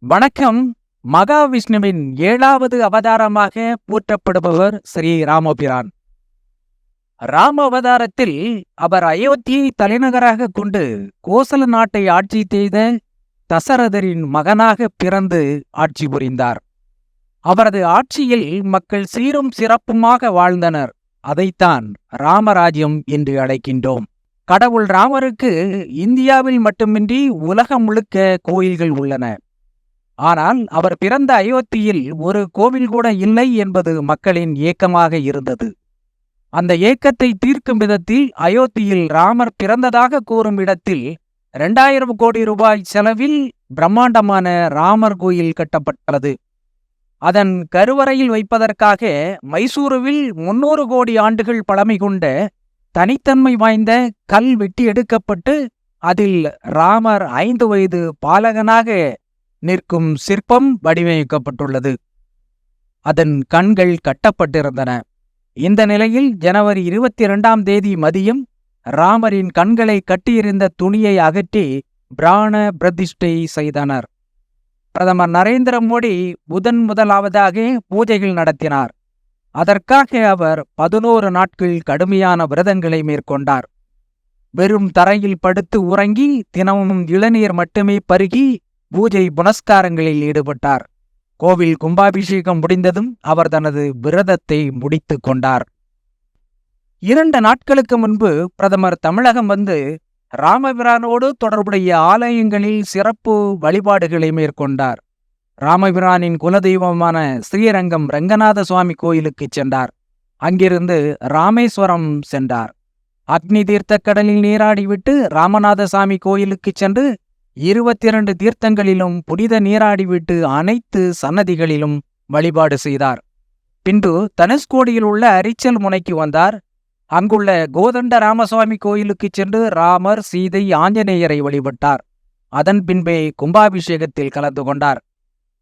வணக்கம். மகாவிஷ்ணுவின் ஏழாவது அவதாரமாக போற்றப்படுபவர் ஸ்ரீ ராமபிரான். ராம அவதாரத்தில் அவர் அயோத்தியை தலைநகராக கொண்டு கோசல நாட்டை ஆட்சி செய்த தசரதரின் மகனாக பிறந்து ஆட்சி புரிந்தார். அவரது ஆட்சியில் மக்கள் சீரும் சிறப்புமாக வாழ்ந்தனர். அதைத்தான் ராமராஜ்யம் என்று அழைக்கின்றோம். கடவுள் ராமருக்கு இந்தியாவில் மட்டுமின்றி உலகம் முழுக்க கோயில்கள் உள்ளன. ஆனால் அவர் பிறந்த அயோத்தியில் ஒரு கோவில் கூட இல்லை என்பது மக்களின் ஏக்கமாக இருந்தது. அந்த ஏக்கத்தை தீர்க்கும் விதத்தில் அயோத்தியில் ராமர் பிறந்ததாக கூறும் இடத்தில் இரண்டாயிரம் கோடி ரூபாய் செலவில் பிரம்மாண்டமான ராமர் கோயில் கட்டப்பட்டது. அதன் கருவறையில் வைப்பதற்காக மைசூருவில் முன்னூறு கோடி ஆண்டுகள் பழமை கொண்ட தனித்தன்மை வாய்ந்த கல் வெட்டி எடுக்கப்பட்டு அதில் ராமர் ஐந்து வயது பாலகனாக நிற்கும் சிற்பம் வடிவமைக்கப்பட்டுள்ளது. அதன் கண்கள் கட்டப்பட்டிருந்தன. இந்த நிலையில் ஜனவரி இருபத்தி இரண்டாம் தேதி மதியம் ராமரின் கண்களை கட்டியிருந்த துணியை அகற்றி பிராண பிரதிஷ்டை செய்தனர். பிரதமர் நரேந்திர மோடி முதன் முதலாவதாக பூஜைகள் நடத்தினார். அதற்காக அவர் பதினோரு நாட்கள் கடுமையான விரதங்களை மேற்கொண்டார். வெறும் தரையில் படுத்து உறங்கி தினமும் இளநீர் மட்டுமே பருகி பூஜை புனஸ்காரங்களில் ஈடுபட்டார். கோவில் கும்பாபிஷேகம் முடிந்ததும் அவர் தனது விரதத்தை முடித்து கொண்டார். இரண்டு நாட்களுக்கு முன்பு பிரதமர் தமிழகம் வந்து ராமபிரானோடு தொடர்புடைய ஆலயங்களில் சிறப்பு வழிபாடுகளை மேற்கொண்டார். ராமபிரானின் குலதெய்வமான ஸ்ரீரங்கம் ரங்கநாத சுவாமி கோயிலுக்கு சென்றார். அங்கிருந்து ராமேஸ்வரம் சென்றார். அக்னி தீர்த்த கடலில் நீராடிவிட்டு ராமநாதசாமி கோயிலுக்கு சென்று இருபத்தி இரண்டு தீர்த்தங்களிலும் புனித நீராடிவிட்டு அனைத்து சன்னதிகளிலும் வழிபாடு செய்தார். பின்பு தனுஷ்கோடியில் உள்ள அரிச்சல் முனைக்கு வந்தார். அங்குள்ள கோதண்ட ராமசுவாமி கோயிலுக்கு சென்று ராமர் சீதை ஆஞ்சநேயரை வழிபட்டார். அதன் பின்பே கும்பாபிஷேகத்தில் கலந்து கொண்டார்.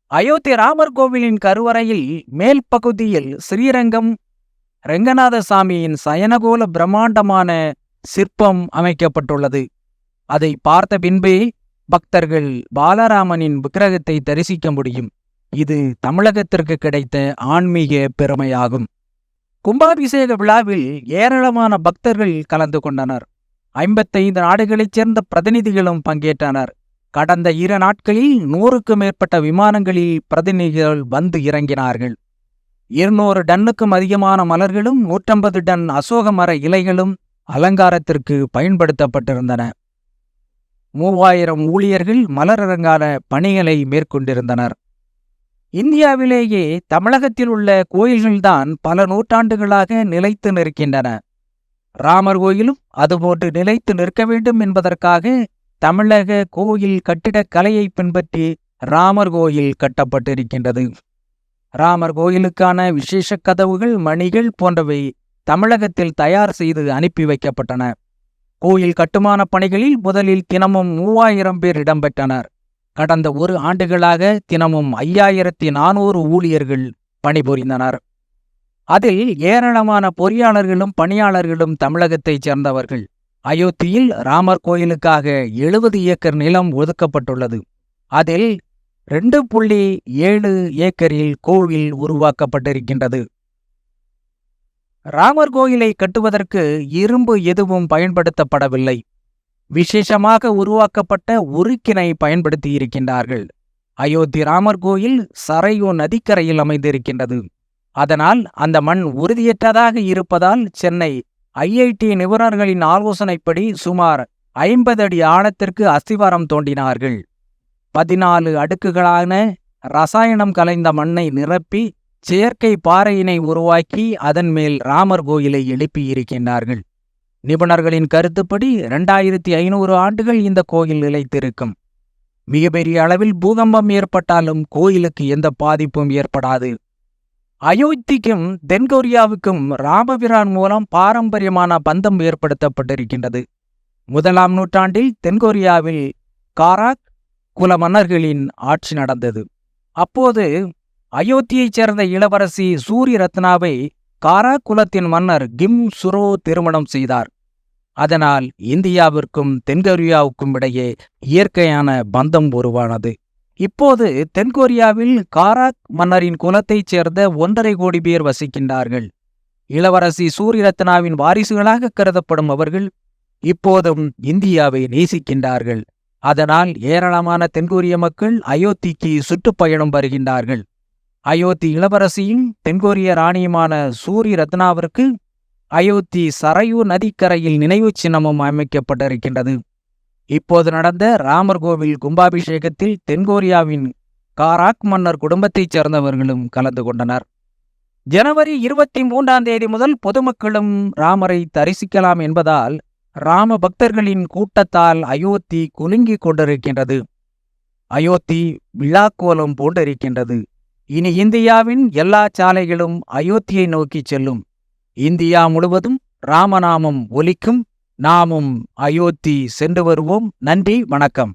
அயோத்தி ராமர் கோவிலின் கருவறையில் மேல் பகுதியில் ஸ்ரீரங்கம் ரெங்கநாத சாமியின் சயனகோல பிரம்மாண்டமான சிற்பம் அமைக்கப்பட்டுள்ளது. அதை பார்த்த பின்பே பக்தர்கள் பாலராமனின் விக்கிரகத்தை தரிசிக்க முடியும். இது தமிழகத்திற்கு கிடைத்த ஆன்மீக பெருமையாகும். கும்பாபிஷேக விழாவில் ஏராளமான பக்தர்கள் கலந்து கொண்டனர். ஐம்பத்தைந்து நாடுகளைச் சேர்ந்த பிரதிநிதிகளும் பங்கேற்றனர். கடந்த இரு நாட்களில் நூறுக்கு மேற்பட்ட விமானங்களில் பிரதிநிதிகள் வந்து இறங்கினார்கள். இருநூறு டன்னுக்கும் அதிகமான மலர்களும் நூற்றம்பது டன் அசோக மர இலைகளும் அலங்காரத்திற்கு பயன்படுத்தப்பட்டிருந்தன. மூவாயிரம் ஊழியர்கள் மலரலங்கார பணிகளை மேற்கொண்டிருந்தனர். இந்தியாவிலேயே தமிழகத்தில் உள்ள கோயில்கள்தான் பல நூற்றாண்டுகளாக நிலைத்து நிற்கின்றன. ராமர் கோயிலும் அதுபோன்று நிலைத்து நிற்க வேண்டும் என்பதற்காக தமிழக கோயில் கட்டிடக் கலையை பின்பற்றி ராமர் கோயில் கட்டப்பட்டிருக்கின்றது. ராமர் கோயிலுக்கான விசேஷ கதவுகள் மணிகள் போன்றவை தமிழகத்தில் தயார் செய்து அனுப்பி வைக்கப்பட்டன. கோயில் கட்டுமான பணிகளில் முதலில் தினமும் மூவாயிரம் பேர் இடம்பெற்றனர். கடந்த ஒரு ஆண்டுகளாக தினமும் ஐயாயிரத்தி நானூறு ஊழியர்கள் பணிபுரிந்தனர். அதில் ஏராளமான பொறியாளர்களும் பணியாளர்களும் தமிழகத்தைச் சேர்ந்தவர்கள். அயோத்தியில் ராமர் கோயிலுக்காக எழுபது ஏக்கர் நிலம் ஒதுக்கப்பட்டுள்ளது. அதில் ரெண்டு புள்ளி ஏழு ஏக்கரில் கோவில் உருவாக்கப்பட்டிருக்கின்றது. ராமர் கோயிலை கட்டுவதற்கு இரும்பு எதுவும் பயன்படுத்தப்படவில்லை. விசேஷமாக உருவாக்கப்பட்ட உருக்கினை பயன்படுத்தியிருக்கின்றார்கள். அயோத்தி ராமர் கோயில் சரையோ நதிக்கரையில் அமைந்திருக்கின்றது. அதனால் அந்த மண் உறுதியற்றதாக இருப்பதால் சென்னை ஐஐடி நிபுணர்களின் ஆலோசனைப்படி சுமார் ஐம்பது அடி ஆழத்திற்கு அஸ்திவாரம் தோண்டினார்கள். பதினாலு அடுக்குகளான ரசாயனம் கலைந்த மண்ணை நிரப்பி செயற்கை பாறையினை உருவாக்கி அதன் மேல் ராமர் கோயிலை எழுப்பியிருக்கின்றார்கள் நிபுணர்களின் கருத்துப்படி இரண்டாயிரத்தி ஐநூறு ஆண்டுகள் இந்த கோயில் நிலைத்திருக்கும். மிகப்பெரிய அளவில் பூகம்பம் ஏற்பட்டாலும் கோயிலுக்கு எந்த பாதிப்பும் ஏற்படாது. அயோத்திக்கும் தென்கொரியாவுக்கும் ராமபிரான் மூலம் பாரம்பரியமான பந்தம் ஏற்படுத்தப்பட்டிருக்கின்றது. முதலாம் நூற்றாண்டில் தென்கொரியாவில் காராக் குல மன்னர்களின் ஆட்சி நடந்தது. அப்போது அயோத்தியைச் சேர்ந்த இளவரசி சூரிய ரத்னாவை காரா குலத்தின் மன்னர் கிம் சுரோ திருமணம் செய்தார். அதனால் இந்தியாவிற்கும் தென்கொரியாவுக்கும் இடையே இயற்கையான பந்தம் உருவானது. இப்போது தென்கொரியாவில் காராக் மன்னரின் குலத்தைச் சேர்ந்த ஒன்றரை கோடி பேர் வசிக்கின்றார்கள். இளவரசி சூரியரத்னாவின் வாரிசுகளாக கருதப்படும் அவர்கள் இப்போதும் இந்தியாவை நேசிக்கின்றார்கள். அதனால் ஏராளமான தென்கொரிய மக்கள் அயோத்திக்கு சுற்றுப்பயணம் வருகின்றார்கள். அயோத்தி இளவரசியும் தென்கொரிய ராணியுமான சூரி ரத்னாவிற்கு அயோத்தி சரையூ நதிக்கரையில் நினைவு சின்னமும் அமைக்கப்பட்டிருக்கின்றது. இப்போது நடந்த ராமர் கோவில் கும்பாபிஷேகத்தில் தென்கொரியாவின் காராக் மன்னர் குடும்பத்தைச் சேர்ந்தவர்களும் கலந்து கொண்டனர். ஜனவரி இருபத்தி மூன்றாம் தேதி முதல் பொதுமக்களும் ராமரை தரிசிக்கலாம் என்பதால் ராம பக்தர்களின் கூட்டத்தால் அயோத்தி குலுங்கிக் கொண்டிருக்கின்றது. அயோத்தி விழாக்கோலம் போன்றிருக்கின்றது இனி இந்தியாவின் எல்லா சாலைகளும் அயோத்தியை நோக்கிச் செல்லும். இந்தியா முழுவதும் ராமநாமம் ஒலிக்கும். நாமும் அயோத்தி சென்று வருவோம். நன்றி வணக்கம்.